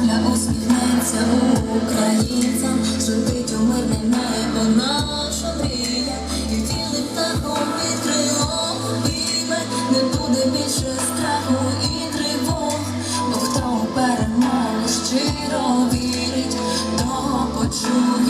доля усміхнеться українцям, Шипить у мирне небо наша мрія, і втілим птахом під крилом обійме, не буде більше страху і тривог, бо хто перемогу щиро вірить, того почує.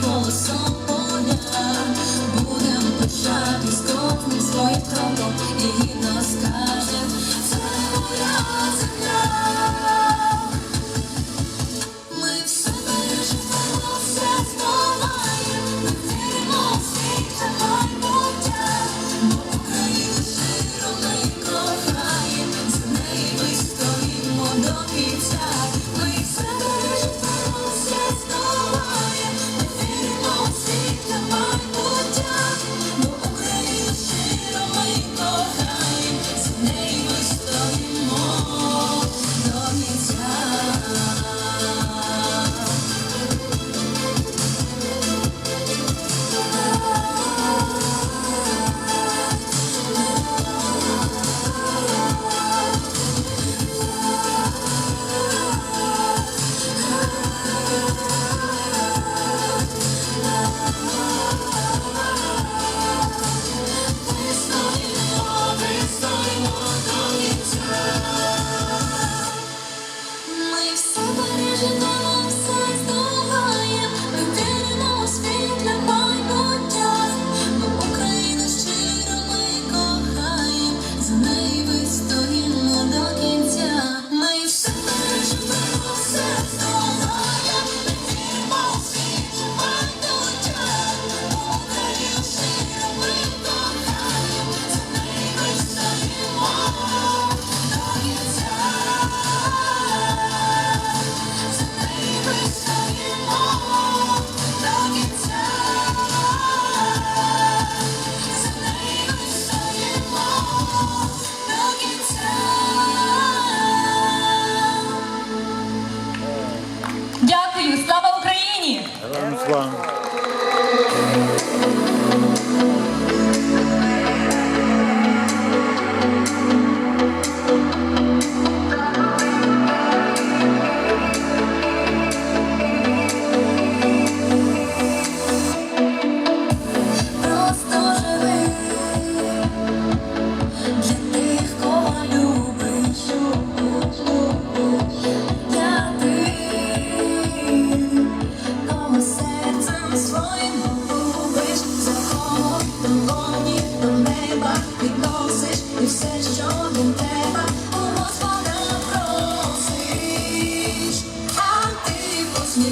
와.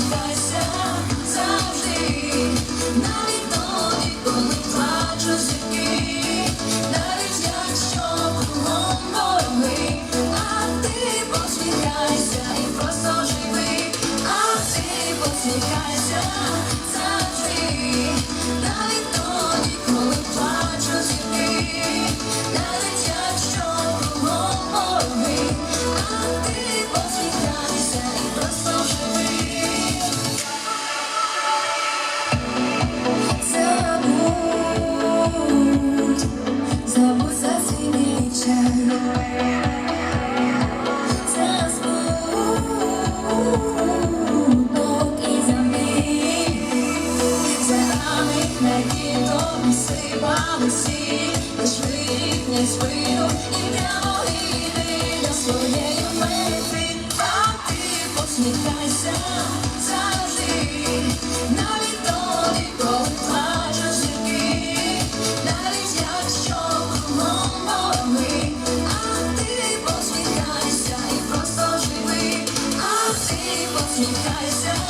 Сподівайся завжди. Сміхайся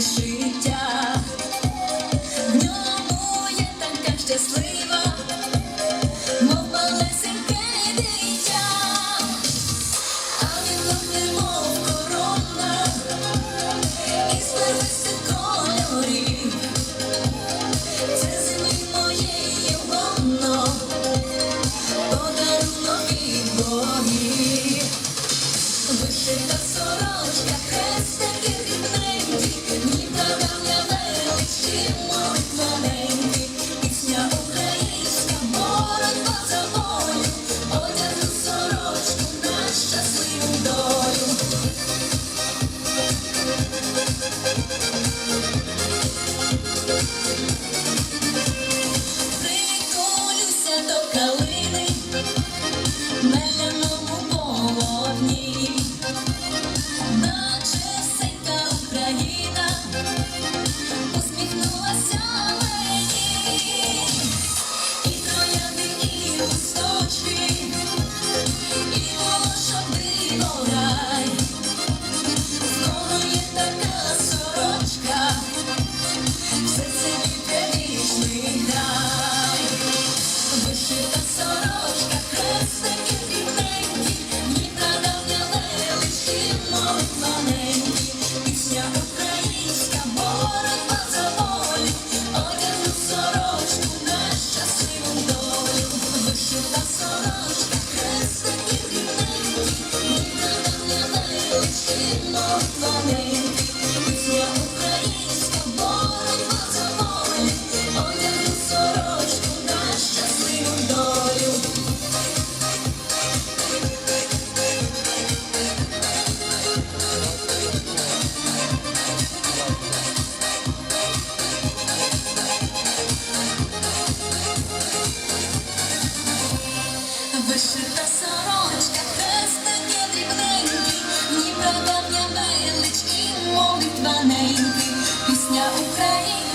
see Вишита сорочка, хрестики дрібненькі, ні давня велич і молитва неньки, пісня України.